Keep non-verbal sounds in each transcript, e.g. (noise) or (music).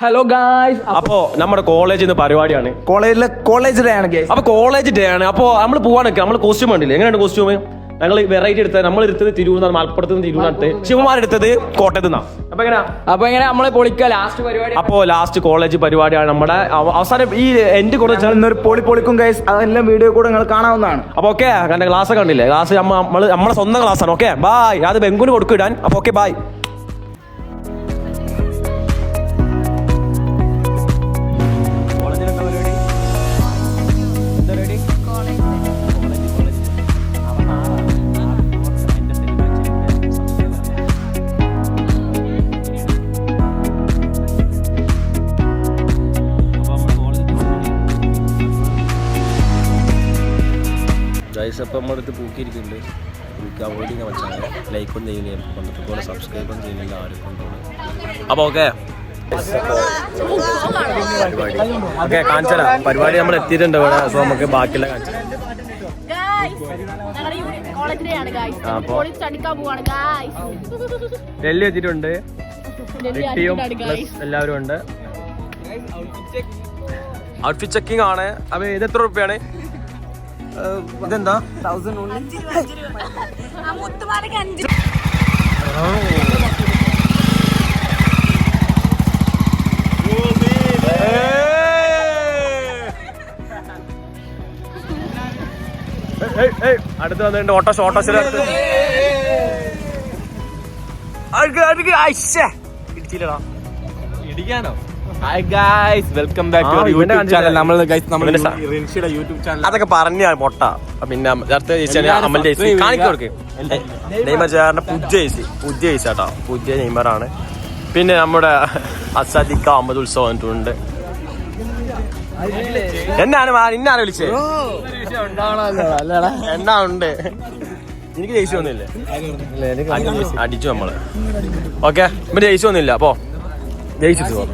Hello guys അപ്പോ നമ്മുടെ കോളേജിൽ നിന്ന് പരിപാടിയാണ്. കോളേജിലെ കോളേജ് ഡേ ആണ് ഗൈസ് അപ്പൊ കോളേജ് ഡേ ആണ്. അപ്പോ നമ്മൾ പോവാണ് നമ്മൾ കോസ്റ്റ്യൂം കണ്ടില്ലേ? എങ്ങനെയാണ് കോസ്റ്റ്യൂം ഞങ്ങൾ വെറൈറ്റി എടുത്തത് നമ്മൾ എടുത്തത് തിരുവനന്തപുരം മലപ്പുറത്ത് നിന്ന് തിരുവനന്തപുരത്ത് ശിവമാർ എടുത്തത് കോട്ടയത്ത് നിന്നാണ് അപ്പൊ എങ്ങനെയാ? അപ്പൊ എങ്ങനെ നമ്മളെ പൊളിക്ക ലാസ്റ്റ് പരിപാടി. അപ്പോ ലാസ്റ്റ് കോളേജ് പരിപാടിയാണ് നമ്മുടെ അവ- അവസാനം ഈ എൻഡ് കോളേജ് ഇന്നൊരു പൊളി പൊളിക്കും ഗൈസ് അതെല്ലാം വീഡിയോ കൂടെ നിങ്ങൾ കാണാവുന്നതാണ്. അപ്പൊ ഓക്കെ കണ്ട ക്ലാസ് കണ്ടില്ലേ? ക്ലാസ് നമ്മൾ നമ്മളെ സ്വന്തം ക്ലാസ് ആണ് ഓക്കെ ബായ് അത് ബെങ്കുന് കൊടുക്കും ഇടാൻ. അപ്പൊ ഓക്കെ ബായ് അപ്പൊ ഓക്കെ. ഓക്കെ കാണിച്ചാ പരിപാടി നമ്മൾ എത്തിയിട്ടുണ്ട് ഇവിടെ സോ നമുക്ക് ബാക്കിയുള്ള കാണിച്ചു അപ്പൊ- ഡൽഹി എത്തിയിട്ടുണ്ട്. ലിറ്റിയും പ്ലസ് എല്ലാവരും ഉണ്ട്. ഔട്ട്ഫിറ്റ് ചെക്കിംഗ് ആണ്. അപ്പൊ ഇത് എത്ര റുപ്യാണ് ഇതെന്താ? ഏയ്, അടുത്ത് വന്നിട്ടുണ്ട് ഓട്ടോ ഷോട്ടോ ഇടിക്കാനോ? Hi guys welcome back to YouTube channel നമ്മൾ ഗൈസ് നമ്മൾ റിൻഷിയുടെ യൂട്യൂബ് ചാനൽ അതൊക്കെ പറഞ്ഞ മൊട്ട പിന്നെ നേരത്തെ ചേച്ചി ചേച്ചി കാണിക്കവർക്ക് നെയ്മർ ചേച്ചി പുതിയ നെയ്മറാണ്. പിന്നെ നമ്മുടെ അസാദിക്ക അഹമ്മദ് ഉത്സവം വന്നിട്ടുണ്ട്. എന്നാണ് മാ- ഇന്നാണ് വിളിച്ചത് എന്നാ ഉണ്ട്? എനിക്ക് ജയിച്ചു വന്നില്ലേ? അടിച്ചു. നമ്മൾ. ഓക്കെ ഇപ്പൊ ജയിച്ചു ഒന്നുമില്ല അപ്പോ ജയിച്ചിട്ട് പോ.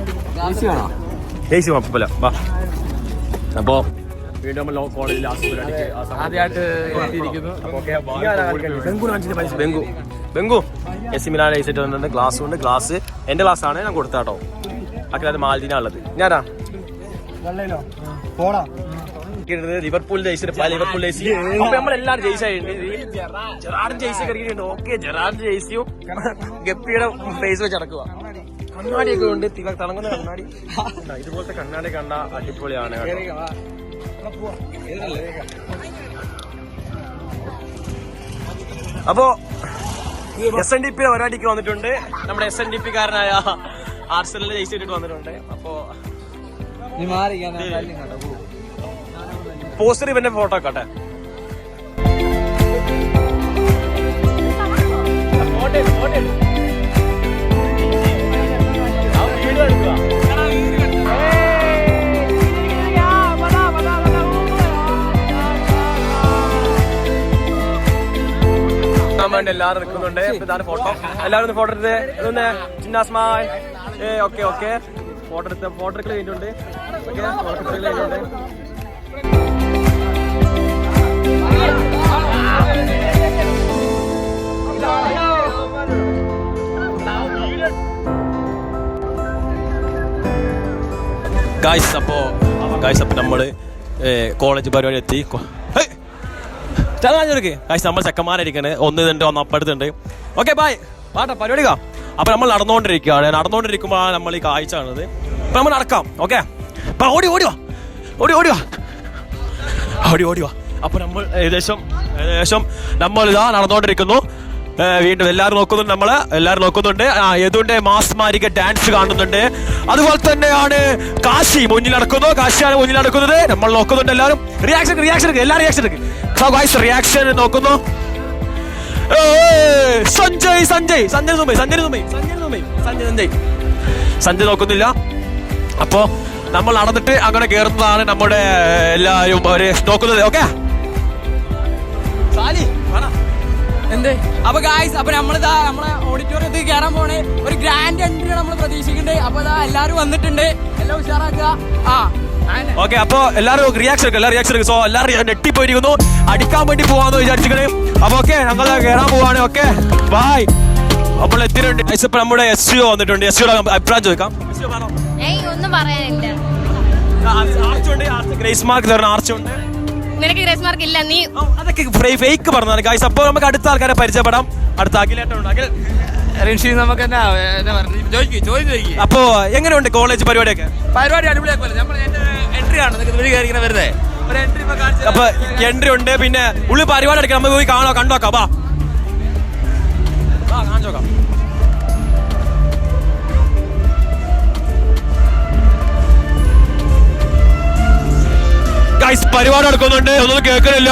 ജയിച്ചു അപ്പല്ല വാ. അപ്പോ വീണ്ടും നമ്മൾ ലാസ്റ്റ് പരിപാടിക്ക് ബെങ്കു ബെങ്കു എസ് മിലാൻ വന്നിട്ടുണ്ട്. ഗ്ലാസ് ഉണ്ട്. ഗ്ലാസ് എന്റെ ഗ്ലാസ് ആണ്. ഞാൻ കൊടുത്താട്ടോ അക്കാലത്ത് മാലദീന ഉള്ളത്. ഞാനാ ഇരിക്കുന്നത് ലിവർപൂളിന്റെ ജയിച്ചിട്ട് പല ലിവർപൂൾ ജയിസി അപ്പൊ നമ്മളെല്ലാരും ജയിച്ചായിട്ടുണ്ട് ജെറാഡിന്റെ ജയിസി കളിക്കുന്നുണ്ട് ഓക്കെ ജെറാഡിന്റെ ജയിസിയും ഗപ്പിയുടെ ഫേസ് വെച്ച് അടക്കുക കണ്ണാടിയൊക്കെ ഉണ്ട്. തിള- തിളങ്ങുന്ന കണ്ണാടി? ഇതുപോലത്തെ കണ്ണാടി കണ്ട അടിപൊളിയാണ് അപ്പോ എസ് എൻ ഡി പി പരിപാടിക്ക് വന്നിട്ടുണ്ട്. നമ്മുടെ എസ് എൻ ഡി പി കാരനായ ആർസനലിന്റെ ജയിച്ചിട്ട് വന്നിട്ടുണ്ട്. അപ്പോ പോസ്റ്റർ ഇവന്റെ ഫോട്ടോ കട്ടെ എല്ലാരും എല്ലാവരും നിൽക്കുന്നുണ്ട്. ഫോട്ടോ. എല്ലാവരും ഫോട്ടോ എടുത്ത് ചിന്നാസ്മാൻ ഓക്കെ ഓക്കെ. ഫോട്ടോ എടുത്ത് ഫോട്ടോ എടുക്കൽ കഴിഞ്ഞിട്ടുണ്ട്. ഗായ്സ് അപ്പോ ഗായ്സ് നമ്മൾ കോളേജ് പരിപാടി എത്തി. ചങ്ങാഞ്ഞെടുക്ക് ഗായ്സ് നമ്മൾ ചെക്കന്മാരായിരിക്കണ്. ഒന്ന് ഇതുണ്ട് ഒന്ന് അപ്പടുത്തുണ്ട് ഓക്കെ ബായ് പരിപാടി കാ അപ്പൊ നമ്മൾ നടന്നുകൊണ്ടിരിക്കുകയാണ്. നടന്നുകൊണ്ടിരിക്കുമ്പോഴാണ് നമ്മൾ ഈ കാഴ്ച കാണുന്നത്. അപ്പൊ നമ്മൾ നടക്കാം. ഓക്കെ അപ്പൊ ഓടി ഓടി വാ. ഓടി ഓടി വാ. ഓടി ഓടി വാ. അപ്പൊ നമ്മൾ ഏകദേശം ഏകദേശം നമ്മൾ ഇതാ നടന്നുകൊണ്ടിരിക്കുന്നു. വീണ്ടും എല്ലാവരും നോക്കുന്നുണ്ട് നമ്മൾ. എല്ലാവരും നോക്കുന്നുണ്ട്. ആ യദുവിന്റെ മാസ് മാരിക ഡാൻസ് കാണുന്നുണ്ട്. അതുപോലെ തന്നെയാണ് കാശി മുന്നിൽ നടക്കുന്നു. കാശിയാണ് മുന്നിൽ നടക്കുന്നത്. നമ്മൾ നോക്കുന്നുണ്ട് എല്ലാവരും. റിയാക്ഷൻ റിയാക്ഷൻ എല്ലാ റിയാക്ഷൻ റിയാക്ഷൻ നോക്കുന്നു. സഞ്ജയ് സഞ്ജയ്. സഞ്ജയ് സുമൈ സഞ്ജയ് സുമൈ സഞ്ജയ് സുമൈ സഞ്ജയ് സഞ്ജയ്. സഞ്ജയ് നോക്കുന്നില്ല. അപ്പോ നമ്മൾ നടന്നിട്ട് അങ്ങനെ കയറുന്നതാണ് നമ്മുടെ എല്ലാവരും അവർ നോക്കുന്നത്. ഓക്കെ? എന്ത്? അപ്പൊ ഗായ്സ് അപ്പൊ നമ്മളിതാ നമ്മളെ ഓഡിറ്റോറിയത്തിൽ കയറാൻ പോണേ. ഒരു ഗ്രാൻഡ് എൻട്രി നമ്മൾ പ്രതീക്ഷിക്കുന്നുണ്ട് അപ്പൊ ഇതാ എല്ലാരും വന്നിട്ടുണ്ട്. എല്ലാം ഉഷാറാക്കുക. ആ. ഓക്കെ അപ്പൊ എല്ലാരും റിയാക്ഷൻ എല്ലാ റിയാക്ഷൻ സോ എല്ലാരും നെട്ടിപ്പോയിരിക്കുന്നു അടിക്കാൻ വേണ്ടി പോവാന്ന് വിചാരിച്ചിട്ട് അപ്പൊ ഓക്കെ ഞങ്ങൾ കേറാൻ പോവാണ്. ഓക്കെ ബായ് അപ്പോൾ എത്തിയിട്ടുണ്ട്. ഇപ്പൊ നമ്മുടെ എസ് സിഒ വന്നിട്ടുണ്ട്. എസ് സിഒ അഭിപ്രായം ചോദിക്കാം. ആർച്ച് ഏയ് ഒന്നും പറയാനില്ല. ആർച്ച് ഉണ്ട്? ഗ്രേസ് മാർക്ക് ആർച്ച് ഉണ്ട്? നിനക്ക് ഗ്രേസ് മാർക്ക് ഇല്ല നീ അതൊക്കെ ഫേക്ക് പറഞ്ഞതാണ്. ഗൈസ് അപ്പോൾ നമുക്ക് അടുത്ത ആൾക്കാരെ പരിചയപ്പെടാം. അടുത്ത അഖിലേട്ടുണ്ട് അഖിൽ റിൻഷി നമുക്ക് എന്നാ എന്നാ പറഞ്ഞു? ചോദിക്കും ചോദിക്കും. അപ്പോ എങ്ങനെയുണ്ട് കോളേജ് പരിപാടിയൊക്കെ? പരിപാടി അടിപൊളിയാക്കുമല്ലോ. നമ്മൾ എന്റെ എൻട്രി ആണ്. നിങ്ങൾക്ക് വഴി കയറി ഇങ്ങനെ ഒരു എൻട്രി ഇപ്പൊ കാണിച്ചു അപ്പൊ എൻട്രി ഉണ്ട്. പിന്നെ ഉള്ളി പരിപാടി എടുക്കാം നമുക്ക് പോയി കാണോ കണ്ടോക്കാം. വാ. കാണിച്ചോക്കാം ഗൈസ് പരിപാടി നടക്കുന്നുണ്ട്. ഒന്നും കേൾക്കുന്നില്ല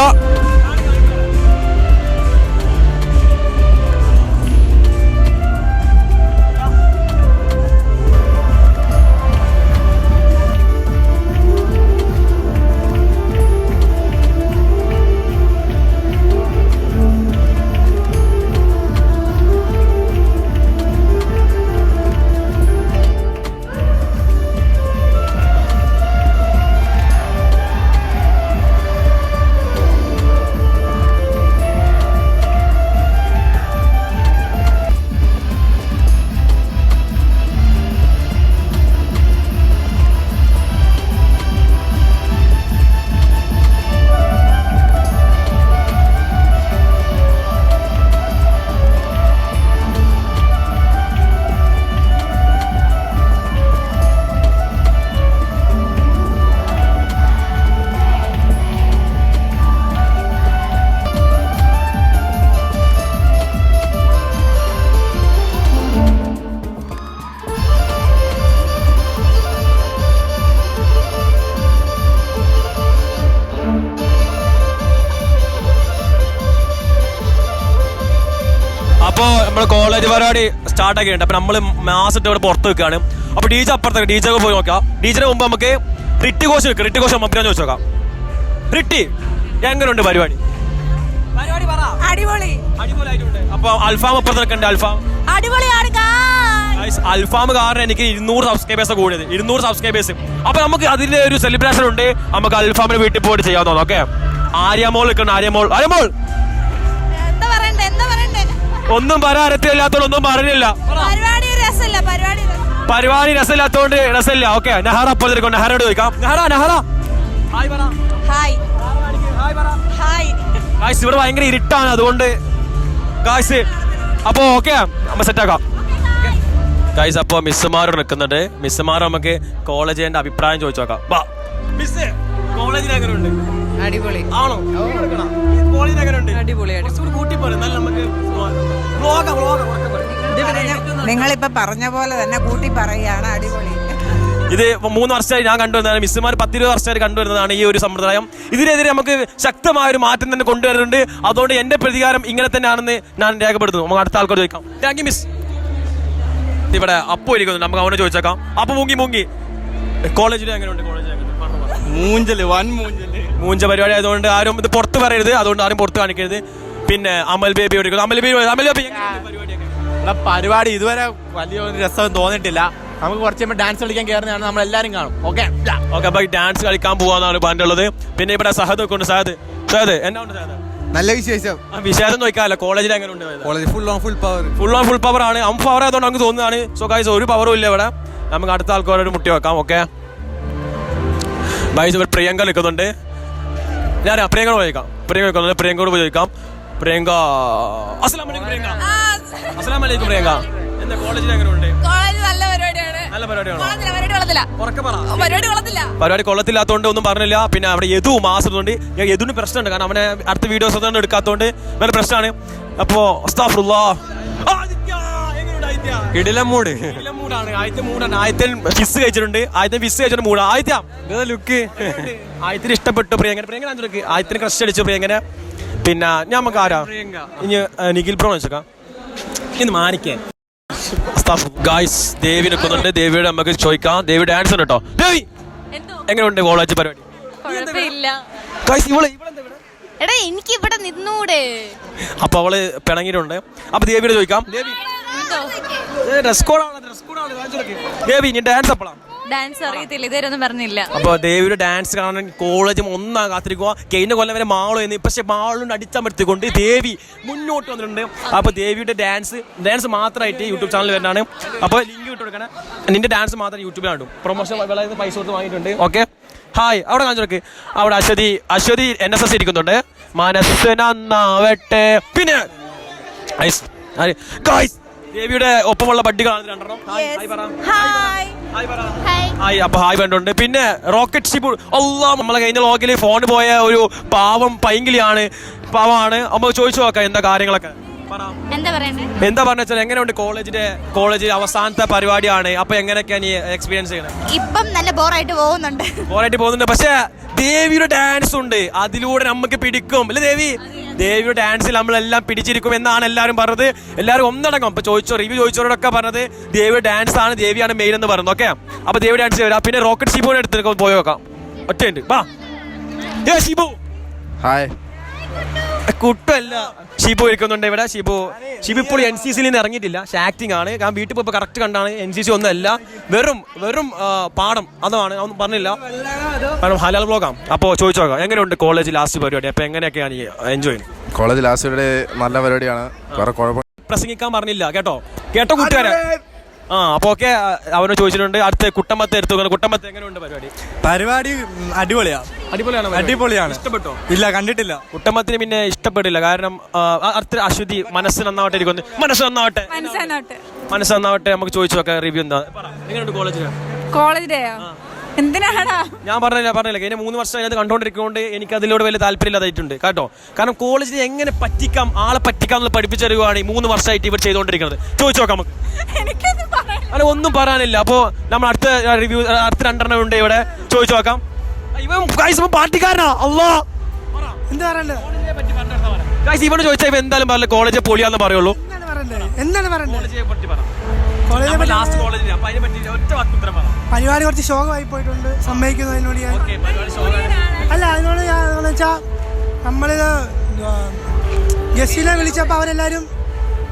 അപ്പോ നമ്മുടെ കോളേജ് പരിപാടി സ്റ്റാർട്ട് ആക്കിയിട്ടുണ്ട്. അപ്പൊ നമ്മൾ ഇട്ട് ഇവിടെ പുറത്ത് വെക്കാണ് അപ്പൊ ടീച്ചർ അപ്പുറത്തേക്ക് ടീച്ചർക്ക് പോയി നോക്കാം. ഡി ജെന് മുമ്പ് നമുക്ക് റിട്ടി കോശ് വെക്കാം റിട്ടി കോശ് മപ്പിരാൻ ചോദിച്ചു നോക്കാം. റിട്ടി എങ്ങനെയുണ്ട് പരിപാടി? പരിപാടി പറ. അടിപൊളി. അടിപൊളിയായിട്ടുണ്ട്. അപ്പൊ അൽഫാം അപ്പുറത്തേക്കുണ്ട് അൽഫാം. അടിപൊളിയാണ് അൽഫാം കാരണം എനിക്ക് ഇരുന്നൂറ് സബ്സ്ക്രൈബേഴ്സ് കൂടിയത്. ഇരുന്നൂറ് സബ്സ്ക്രൈബേഴ്സ് അപ്പൊ നമുക്ക് അതിന്റെ ഒരു സെലിബ്രേഷൻ ഉണ്ട്. നമുക്ക് അൽഫാമിന് വീട്ടിൽ പോയിട്ട് ചെയ്യാൻ തോന്നുന്നു ഓക്കെ ആര്യമോൾ നിൽക്കണം ആര്യമോൾ ആര്യമോൾ ഒന്നും പറയാൻ അരത്തില്ലാത്തോണ്ട് ഒന്നും പറഞ്ഞില്ല. പരിപാടി രസമില്ലാത്തോണ്ട് രസമില്ല. ഓക്കെ നെഹറ അപ്പൊ നെഹറോട് ചോദിക്കാം. നെഹറ നെഹറ. ഹായ് പറ. ഹായ്. ഗായ്സ് ഇവിടെ ഭയങ്കര ഇരുട്ടാണ്. അതുകൊണ്ട് ഗായ്സ് അപ്പോ ഓക്കെ നമ്മ സെറ്റ് ആക്കാം. ഗായ്സ് അപ്പോ മിസ്സുമാരോട് നിൽക്കുന്നുണ്ട്. മിസ്സുമാർ നമുക്ക് കോളേജിന്റെ അഭിപ്രായം ചോദിച്ചു നോക്കാം. വാ. മിസ് കോളേജിൽ എങ്ങനെയുണ്ട് അടിപൊളി. ആണോ? കോളേജിൽ എങ്ങനെയുണ്ട് അടിപൊളി, കൂട്ടി പോലെ നല്ല നമുക്ക് നിങ്ങളിപ്പോ പറഞ്ഞ പോലെ തന്നെ കൂട്ടി പറയാണ് അടിപൊളി. ഇത് മൂന്ന് വർഷമായി ഞാൻ കണ്ടുവരുന്നതാണ് മിസ്സുമാർ പത്തിരുപത് വർഷമായി കണ്ടുവരുന്നതാണ് ഈ ഒരു സമ്പ്രദായം. ഇതിനെതിരെ നമുക്ക് ശക്തമായ ഒരു മാറ്റം തന്നെ കൊണ്ടുവരുന്നുണ്ട്. അതുകൊണ്ട് എന്റെ പ്രതികാരം ഇങ്ങനെ തന്നെയാണെന്ന് ഞാൻ രേഖപ്പെടുത്തുന്നു. നമുക്ക് അടുത്ത ആൾക്കാർ ചോദിക്കാം. താങ്ക് യു മിസ് ഇവിടെ അപ്പു ഇരിക്കുന്നു നമുക്ക് അവനെ ചോദിച്ചേക്കാം. അപ്പൊ മുങ്ങി മുങ്ങി. കോളേജിൽ എങ്ങനെയുണ്ട്? കോളേജിൽ മൂഞ്ചൽ വൻ മൂഞ്ചൽ മൂഞ്ച പരിപാടി ആയതുകൊണ്ട് ആരും ഇത് പുറത്ത് പറയരുത്. അതുകൊണ്ട് ആരും പുറത്ത് കാണിക്കരുത്. പിന്നെ അമൽ ബേബി ഓടിക്കുന്നു അമൽ ബേബി അമൽ ബേബി പരിപാടി ഇതുവരെ വലിയ ഒരു രസം തോന്നിട്ടില്ല നമുക്ക് കുറച്ച് കഴിയുമ്പോൾ ഡാൻസ് കളിക്കാൻ കയറുന്നതാണ് നമ്മൾ എല്ലാവരും കാണും ഓക്കെ ഓക്കെ അപ്പൊ ഡാൻസ് കളിക്കാൻ പോവാന്നാണ് പറഞ്ഞിട്ടുള്ളത് പിന്നെ ഇവിടെ സഹദ് ഒക്കെ ഉണ്ട്. സഹദ് സഹദ് എന്നാ ഉണ്ട് സഹദ്? നല്ല വിശേഷം. ആ വിശേഷം നോക്കാല്ലോ കോളേജിൽ എങ്ങനെ ഉണ്ട് college full on full power full on full power ആണ്. അം പവർ ആയതുകൊണ്ട് നമുക്ക് തോന്നുന്നതാണ്. സോ ഗൈസ് ഒരു പവറും ഇല്ല ഇവിടെ. നമുക്ക് അടുത്ത ആൾക്കാരോട് മുട്ടി വെക്കാം. ഓക്കെ ഗൈസ് ഇവിടെ പ്രിയങ്ക നിൽക്കുന്നുണ്ട്. ഞാൻ പ്രിയങ്കോട് ചോദിക്കാം. പ്രിയങ്ക നിൽക്കുന്നുണ്ട്. പ്രിയങ്കോട് പോയി ചോദിക്കാം. പ്രിയങ്ക. അസ്സലാം വലൈക്കും പ്രിയങ്ക. അസ്സലാം വലൈക്കും പ്രിയങ്ക. എന്താ കോളേജിൽ അങ്ങനെ ഉണ്ട് കോളേജ് നല്ല പരിപാടിയാണ്. നല്ല പരിപാടിയാണോ? പരിപാടി കൊള്ളത്തില്ല. ഉറക്കെ പറ. പരിപാടി കൊള്ളത്തില്ല. പരിപാടി കൊള്ളത്തില്ലാത്തതുകൊണ്ട് ഒന്നും പറഞ്ഞില്ല. പിന്നെ അവിടെ യദു ഞാൻ യദുവിന് പ്രശ്നമുണ്ട്. കാരണം അവനെ അടുത്ത വീഡിയോസ് ഒന്നും എടുക്കാത്തതുകൊണ്ട് വേറെ പ്രശ്നമാണ്. അപ്പോ അസ്താഫുറുല്ലാ. ആ, ആദിത്യ, എങ്ങനെയുണ്ട് ആദിത്യ? കിടിലം മൂട് കിടിലൻ മൂടാണ് ആദ്യത്തെ മൂടാണ് ആദ്യത്തെ ഫിസ് കഴിച്ചിട്ടുണ്ട്. ആദ്യത്തെ ഫിസ് കഴിച്ചിട്ട് മൂടാ ആദ്യ ലുക്ക് ആദ്യത്തിന് ഇഷ്ടപ്പെട്ടു പ്രിയങ്കന. പ്രിയങ്കന ആദ്യത്തിന് ക്രഷ് അടിച്ചു പ്രിയങ്കന. പിന്നെ ഞാൻ നമുക്ക് ആരാ? ഇനി നിഖിൽ ബ്രോ വെച്ചേക്കാം ഇന്ന് മാനിക്കാൻ ഗായ്സ് ദേവി നിൽക്കുന്നുണ്ട് ദേവിയുടെ നമുക്ക് ചോദിക്കാം. ദേവി ഡാൻസ് ഉണ്ട്? കേട്ടോ ദേവി എങ്ങനെയുണ്ട് കോളേജ് പരിപാടി? ഗായ്സ് ഇവളെ? എടാ എനിക്ക് ഇവിടെ നിന്നൂടെ. അപ്പൊ അവൾ പിണങ്ങിയിട്ടുണ്ട്. അപ്പൊ ദേവിയോട് ചോദിക്കാം. ദേവി ഡ്രസ് കോഡാണ് ഡ്രസ് കോഡാണ് ദേവി ഇനി ഡാൻസ് അപ്പളാ ഡാൻസ് അറിയത്തില്ല. ഇതുവരെ ഒന്നും പറഞ്ഞില്ല. അപ്പൊ ദേവിയുടെ ഡാൻസ് കാണാൻ കോളേജും ഒന്നാ കാത്തിരിക്കുക. കഴിഞ്ഞ കൊല്ലം വരെ മാളോ എന്ന് പക്ഷെ മാളിനോട് അടിച്ചമർത്തിക്കൊണ്ട് ദേവി മുന്നോട്ട് വന്നിട്ടുണ്ട്. അപ്പൊ ദേവിയുടെ ഡാൻസ് ഡാൻസ് മാത്രമായിട്ട് യൂട്യൂബ് ചാനൽ വരുന്നതാണ്. അപ്പൊ ലിങ്ക് വിട്ട് കൊടുക്കണേ. നിന്റെ ഡാൻസ് മാത്രം യൂട്യൂബിലാണ് പ്രൊമോഷൻ വളരെ പൈസ കൊടുത്ത് വാങ്ങിയിട്ടുണ്ട്. ഓക്കെ ഹായ് അവിടെ കാണിച്ചു നോക്ക് അവിടെ Aswathi Aswathi N S S ഇരിക്കുന്നുണ്ട്. മനസ്സ് നന്നാവട്ടെ. പിന്നെ ഗായ്സ് ദേവിയുടെ ഒപ്പമുള്ള ബഡ്ഡികളാണ് രണ്ടെണ്ണം. ഹായ് പറ. അപ്പൊ ഹായ് പറഞ്ഞിട്ടുണ്ട് പിന്നെ റോക്കറ്റ് ഷിപ്പ് അള്ളാ നമ്മളെ കഴിഞ്ഞ ലോകിൽ ഫോൺ പോയ ഒരു പാവം പൈങ്കിളിയാണ്. പാവമാണ് അമ്മ ചോദിച്ചു നോക്കാം എന്താ കാര്യങ്ങളൊക്കെ. എന്താ പറയണ്ടേ? എന്താ പറഞ്ഞ വെച്ചാൽ എങ്ങനെയുണ്ട് കോളേജിന്റെ കോളേജ് അവസാനത്തെ പരിപാടിയാണ്. അപ്പൊ എങ്ങനെയൊക്കെയാണ് എക്സ്പീരിയൻസ് ചെയ്യുന്നത് ഇപ്പം നല്ല ബോറായിട്ട് പോകുന്നുണ്ട്. ബോറായിട്ട് പോകുന്നുണ്ട്. പക്ഷെ ദേവിയുടെ ഡാൻസ് ഉണ്ട്. അതിലൂടെ നമുക്ക് പിടിക്കും. അല്ലേ ദേവി? ദേവിയുടെ ഡാൻസിൽ നമ്മളെല്ലാം പിടിച്ചിരിക്കും എന്നാണ് എല്ലാവരും പറഞ്ഞത്. എല്ലാവരും ഒന്നടങ്കം. ഇപ്പൊ ചോദിച്ചോ റിവ്യൂ ചോദിച്ചവരോടൊക്കെ പറഞ്ഞത് ദേവിയുടെ ഡാൻസ് ആണ് ദേവിയാണ് മെയിൻ എന്ന് പറഞ്ഞു ഓക്കെ അപ്പൊ ദേവി ഡാൻസ് വരാം. പിന്നെ റോക്കറ്റ് ഷിബുവിനെ എടുത്തിട്ട് പോയി നോക്കാം. ഒറ്റയുണ്ട് വാ. ഷിബു. ഹായ് കുട്ടല്ല. ഷിബു ഇരിക്കുന്നുണ്ട് ഇവിടെ. ഷിബു ഷിബു ഇപ്പോൾ എൻ സി സിയിൽ നിന്ന് ഇറങ്ങിയിട്ടില്ല. പക്ഷെ ആക്ടിംഗ് ആണ്. കാരണം വീട്ടിൽ പോയപ്പോൾ കറക്റ്റ് കണ്ടാണ് എൻ സി സി ഒന്നല്ല വെറും വെറും പാടം പാഠം. അതാണ്. അവൻ പറഞ്ഞില്ല. കാരണം ഹലാൽ ബ്ലോഗാണ് അപ്പോൾ ചോദിച്ചു നോക്കാം. എങ്ങനെയുണ്ട് കോളേജ് ലാസ്റ്റ് പരിപാടി? അപ്പോൾ എങ്ങനെയൊക്കെയാണ് എൻജോയ് ചെയ്യുന്നത്? കോളേജ് ലാസ്റ്റ് നല്ല പരിപാടിയാണ്. വേറെ കുഴപ്പം പ്രസംഗിക്കാൻ പറഞ്ഞില്ല. കേട്ടോ? കേട്ടോ കൂട്ടുകാരെ? ആ അപ്പൊ ഓക്കെ അവനോട് ചോദിച്ചിട്ടുണ്ട്. അടുത്ത കുട്ടമ്പത്തെ എടുത്തു കുട്ടമ്പത്തെ എങ്ങനെയുണ്ട് പരിപാടി? പരിപാടി അടിപൊളിയാ. അടിപൊളിയാണ് അടിപൊളിയാണ്. ഇഷ്ടപ്പെട്ടോ? ഇല്ല കണ്ടിട്ടില്ല. കുട്ടമ്പത്തിന് പിന്നെ ഇഷ്ടപ്പെടില്ല. കാരണം അത്ര അശ്വതി മനസ്സ് നന്നാവട്ടെ ഇരിക്കുന്നു മനസ്സ് നന്നാവട്ടെ. മനസ്സ് നന്നാവട്ടെ. നമുക്ക് ചോദിച്ചു നോക്കാം റിവ്യൂ എന്താ? എങ്ങനെയുണ്ട് കോളേജിലെയോ എന്തിനാടാ? ഞാൻ പറഞ്ഞില്ല പറഞ്ഞില്ല. കഴിഞ്ഞ മൂന്ന് വർഷം അതിനകത്ത് കണ്ടോണ്ടിരിക്കുകൊണ്ട് എനിക്ക് അതിലൂടെ വലിയ താല്പര്യമില്ലാതായിട്ടുണ്ട് കേട്ടോ? കാരണം കോളേജിൽ എങ്ങനെ പറ്റിക്കാം ആളെ പറ്റിക്കാം എന്ന് പഠിപ്പിച്ചു തരുവാണ് ഈ മൂന്ന് വർഷമായിട്ട് ഇവർ ചെയ്തുകൊണ്ടിരിക്കുന്നത്. ചോദിച്ചു നോക്കാം നമുക്ക്. അല്ല ഒന്നും പറയാനില്ല. അപ്പോ നമ്മൾ അടുത്ത റിവ്യൂ അടുത്ത രണ്ടെണ്ണം ഉണ്ട് ഇവിടെ. ചോദിച്ചു നോക്കാം. ഇവൻ guys, ഇവൻ പാർട്ടിക്കാരനാ. അല്ലാ എന്താ പറയണ്ടേ? ഗൈസ് ഇവനോട് ചോദിച്ചാൽ ഇവ എന്തായാലും പറയില്ല കോളേജ് പൊളിയാന്ന് പറയുള്ളൂ. എന്താണ് പറയണ്ടേ? എന്താണ് പറയണ്ടേ? കോളേജിനെ പറ്റി പറ. ലാസ്റ്റ് കോളേജിൽ അപ്പൊ അതിനെ പറ്റി ഒറ്റ വാക്ക് ഉത്തരം പറ. പരിപാടി കുറച്ച് ശോകമായി പോയിട്ടുണ്ട്. സമ്മതിക്കുന്നു അതിനോട് ഞാൻ ഓക്കെ പരിപാടി. അല്ല അതിനോട് ഞാൻ എന്ന് വെച്ചാൽ നമ്മളിത് ഗസ്റ്റിനെ വിളിച്ചപ്പോൾ അവരെല്ലാരും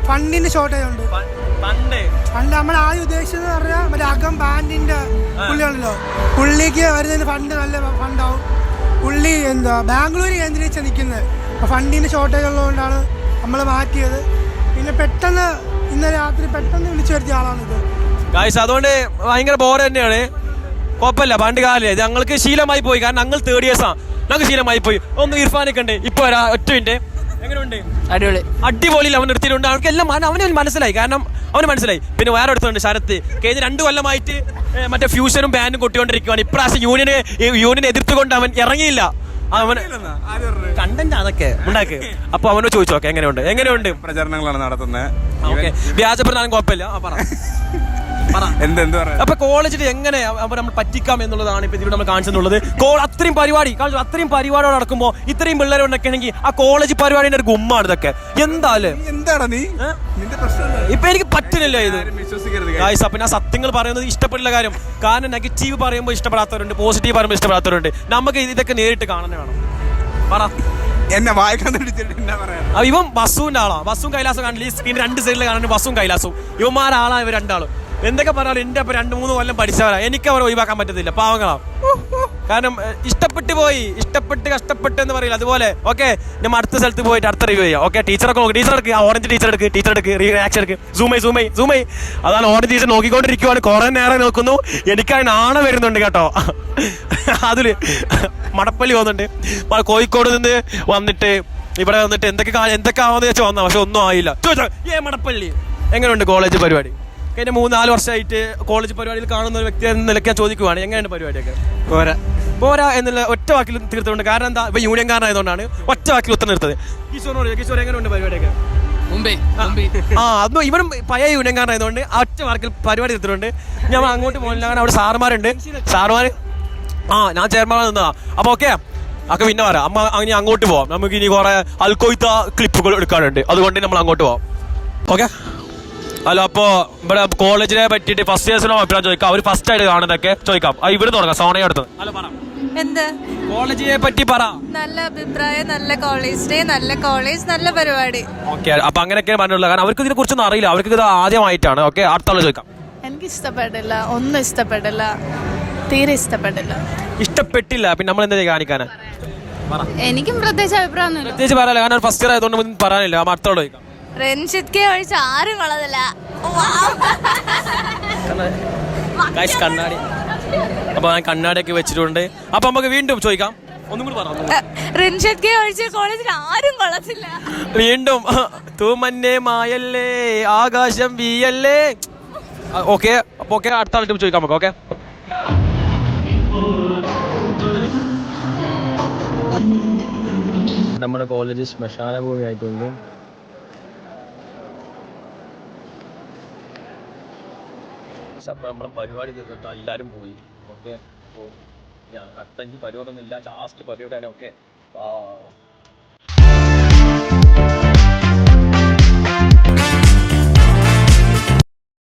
ഫണ്ടിന്റെ ഷോർട്ടേജ് ഉണ്ട്. പ- പണ്ട്. പണ്ട് നമ്മൾ ആദ്യം ഉദ്ദേശിച്ചത് പറഞ്ഞാൽ മറ്റേ അകം ബാൻഡിന്റെ പുള്ളിയാണല്ലോ പുള്ളിക്ക് വരുന്നതിന് ഫണ്ട് നല്ല ഫണ്ടാവും. പുള്ളി എന്താ ബാംഗ്ലൂർ കേന്ദ്രീകരിച്ച് നിൽക്കുന്നത് അപ്പോൾ ഫണ്ടിന്റെ ഷോർട്ടേജ് ഉള്ളതുകൊണ്ടാണ് നമ്മൾ മാറ്റിയത്. പിന്നെ പെട്ടെന്ന് ഇന്നലെ രാത്രി പെട്ടെന്ന് വിളിച്ചു വരുത്തിയ ഇത്. ഗായ്സ് അതുകൊണ്ട് ഭയങ്കര ബോർ തന്നെയാണ്. കുഴപ്പമില്ല പണ്ട് കാലേ ഞങ്ങൾക്ക് ശീലമായി പോയി. കാരണം ഞങ്ങൾ തേർഡ് ഇയേഴ്സാണ് ഞങ്ങൾക്ക് ശീലമായി പോയി. ഒന്ന് ഇർഫാനൊക്കെ ഉണ്ട്. ഇപ്പൊ ഒറ്റ മിനിറ്റ് അടിപൊളി. അടിപൊളിയിൽ അവൻ നിർത്തിയിട്ടുണ്ട് അവർക്ക് എല്ലാം അവന് മനസ്സിലായി. കാരണം അവന് മനസ്സിലായി. പിന്നെ വേറെ എടുത്തുണ്ട് ശരത്ത് കഴിഞ്ഞ രണ്ട് കൊല്ലമായിട്ട് മറ്റേ ഫ്യൂഷനും ബാനും കൊട്ടിക്കൊണ്ടിരിക്കുകയാണ് ഇപ്രാവശ്യം യൂണിയനെ യൂണിയനെ എതിർത്തുകൊണ്ട് അവൻ ഇറങ്ങിയില്ല. അവന് കണ്ടന്റ് അതൊക്കെ ഉണ്ടാക്ക്. (laughs) അപ്പൊ അവനോട് ചോദിച്ചു നോക്കെ എങ്ങനെയുണ്ട്? എങ്ങനെയുണ്ട്? പ്രചരണങ്ങളാണ് നടത്തുന്നത്. ഓക്കെ. വ്യാജപ്രധാനം കുഴപ്പമില്ല. പറ. (laughs) എന്തെന്ത് പറയാ അപ്പൊ കോളേജിൽ എങ്ങനെ നമ്മൾ പറ്റിക്കാം എന്നുള്ളതാണ് ഇപ്പൊ ഇതിലൂടെ നമ്മൾ കാണിച്ചെന്നുള്ളത് കോ അത്രയും പരിപാടി അത്രയും പരിപാടികൾ നടക്കുമ്പോൾ ഇത്രയും പിള്ളേർ ഉണ്ടെങ്കിൽ ആ കോളേജ് പരിപാടിന്റെ ഒരു ഗുമ്മാണ് ഇതൊക്കെ. എന്താ എന്താണ് നീ? നിന്റെ പ്രശ്നം ഇപ്പൊ എനിക്ക് പറ്റുന്നില്ല ഇത്. വിശ്വസിക്കരുത് ഗായ്സ് അപ്പൊ ഞാൻ സത്യങ്ങൾ പറയുന്നത് ഇഷ്ടപ്പെടില്ല കാര്യം. കാരണം നെഗറ്റീവ് പറയുമ്പോൾ ഇഷ്ടപ്പെടാത്തവരുണ്ട് പോസിറ്റീവ് പറയുമ്പോൾ ഇഷ്ടപ്പെടാത്തവരുണ്ട്. നമുക്ക് ഇതൊക്കെ നേരിട്ട് കാണാൻ വേണം. പറ. എന്നെ വായിക്കാൻ എന്നാ പറയാ? ഇവൻ ബസ്സുവിന്റെ ആളാ. ബസ്സും കൈലാസും കാണില്ല ഈ സ്ക്രീൻ രണ്ട് സൈഡിൽ കാണുന്നത് ബസ്സും കൈലാസും. ഇവന്മാരാളാ ഇവ രണ്ടാളും. എന്തൊക്കെ പറഞ്ഞാലും എന്റെ അപ്പൊ രണ്ട് മൂന്ന് കൊല്ലം പഠിച്ചവരാ. എനിക്ക് അവരെ ഒഴിവാക്കാൻ പറ്റത്തില്ല. പാവങ്ങളാ. കാരണം ഇഷ്ടപ്പെട്ടു പോയി. ഇഷ്ടപ്പെട്ട് കഷ്ടപ്പെട്ട് എന്ന് പറയില്ല. അതുപോലെ ഓക്കെ നമ്മൾ അടുത്ത സ്ഥലത്ത് പോയിട്ട് അടുത്ത റിവ്യൂ ചെയ്യാം. ഓക്കെ ടീച്ചറൊക്കെ നോക്കി. ടീച്ചർ എടുക്കുക ഓറഞ്ച് ടീച്ചർ എടുക്ക്. ടീച്ചർ എടുക്ക്. റിയാക്ഷൻ എടുക്ക്. സൂമൈ സൂമൈ സൂമൈ അതാണ് ഓറഞ്ച് ടീച്ചർ നോക്കിക്കൊണ്ടിരിക്കുവാണ്. കുറെ നേരം നോക്കുന്നു. എനിക്കത് നാണ വരുന്നുണ്ട് കേട്ടോ. അതിൽ മടപ്പള്ളി പോകുന്നുണ്ട്. കോഴിക്കോട് നിന്ന് വന്നിട്ട് ഇവിടെ വന്നിട്ട് എന്തൊക്കെ എന്തൊക്കെ ആവാന്ന് വെച്ചാൽ വന്നാ. പക്ഷെ ഒന്നും ആയില്ല. ചോദിച്ചോ ഏ മടപ്പള്ളി? എങ്ങനെയുണ്ട് കോളേജ് പരിപാടി? കഴിഞ്ഞ മൂന്ന് നാല് വർഷമായിട്ട് കോളേജ് പരിപാടിയിൽ കാണുന്ന ഒരു വ്യക്തി എന്ന നിലയ്ക്ക് ഞാൻ ചോദിക്കുവാണ്. എങ്ങനെയാണ് പരിപാടിയൊക്കെ? പോരാ. പോരാ എന്നുള്ള ഒറ്റ വാക്കിൽ തീർത്തുകൊണ്ട് കാരണം എന്താ? ഇപ്പൊ യൂണിയൻകാരനായതുകൊണ്ടാണ് ഒറ്റ വാക്കിൽ ഉത്തരം നിർത്തത് കിഷോറിനോട് കിഷോർ എങ്ങനെയുണ്ട് പരിപാടിയൊക്കെ? മുംബൈ മുംബൈ. ആ അതും ഇവനും പഴയ യൂണിയൻകാരനായതുകൊണ്ട് ആ ഒറ്റ വാക്കിൽ പരിപാടി എടുത്തിട്ടുണ്ട് ഞാൻ അങ്ങോട്ട് പോകുന്നില്ല കാരണം അവിടെ സാറുമാരുണ്ട്. സാറുമാര് ആ ഞാൻ ചെയർമാൻ നിന്നതാ. അപ്പൊ ഓക്കെ ഒക്കെ പിന്നെ പറയാം അമ്മ അങ്ങനെ അങ്ങോട്ട് പോവാം. നമുക്ക് ഇനി കുറെ അൽക്കോയ്ത്ത ക്ലിപ്പുകൾ എടുക്കാനുണ്ട്. അതുകൊണ്ട് നമ്മൾ അങ്ങോട്ട് പോവാം. ഓക്കെ അല്ല അപ്പോ ഇവിടെ കോളേജിനെ പറ്റിയിട്ട് ഫസ്റ്റ് ഇയേഴ്സിനോ അഭിപ്രായം ചോദിക്കാം. അവർ ഫസ്റ്റ് ആയിട്ട് കാണുന്നതൊക്കെ ചോദിക്കാം. ആ ഇവിടെ തുടങ്ങാം. സോണയെ അടുത്ത്. അല്ല പറ. എന്ത്? കോളേജിനെ പറ്റി പറ. നല്ല അഭിപ്രായം നല്ല കോളേജ് ഡേ നല്ല കോളേജ് നല്ല പരിപാടി. ഓക്കെ അപ്പൊ അങ്ങനെയൊക്കെ പറഞ്ഞുള്ളത് കാരണം അവർക്ക് ഇതിനെ കുറിച്ചൊന്നും അറിയില്ല. അവർക്ക് ഇത് ആദ്യമായിട്ടാണ്. ഓക്കെ അടുത്തുള്ള ചോദിക്കാം. എനിക്ക് ഇഷ്ടപ്പെട്ടില്ല ഒന്നും ഇഷ്ടപ്പെട്ടില്ല തീരെ ഇഷ്ടപ്പെട്ടില്ല ഇഷ്ടപ്പെട്ടില്ല. പിന്നെ നമ്മൾ എന്താ കാണിക്കാനാ? എനിക്കും പ്രത്യേകിച്ച് അഭിപ്രായം പ്രത്യേകിച്ച് പറയാനില്ല. കാരണം ഫസ്റ്റ് ഇയർ ആയതുകൊണ്ട് പറയാനില്ല. അടുത്തോളം ചോദിക്കാം. രഞ്ജിത് കെ ഒഴിച്ച് ആരും കൊള്ളതില്ല ഗൈസ് കണ്ണാടി. അപ്പൊ ഞാൻ കണ്ണാടിയൊക്കെ വെച്ചിട്ടുണ്ട്. അപ്പൊ നമുക്ക് വീണ്ടും ചോദിക്കാം. ഒന്നും കൂടി പറഞ്ഞു രഞ്ജിത് കെ ഒഴിച്ച് കോളേജിൽ ആരും കൊള്ളത്തില്ല. വീണ്ടും തൂമന്നെ മായല്ലേ ആകാശം വീയല്ലേ. ഓക്കെ അപ്പൊ ഓക്കെ അടുത്ത ആളുടെ ചോദിക്കാം നമുക്ക് ഓക്കെ നമ്മുടെ കോളേജ് ശ്മശാന ഭൂമി ആയിട്ടുണ്ട് നമ്മളെ പരിപാടി തീർന്നിട്ട് എല്ലാവരും പോയി. ഓക്കെ. ഞാൻ അടുത്ത പരിപാടി ഒന്നും ഇല്ല ലാസ്റ്റ് പരിപാടിയാണ് ഓക്കെ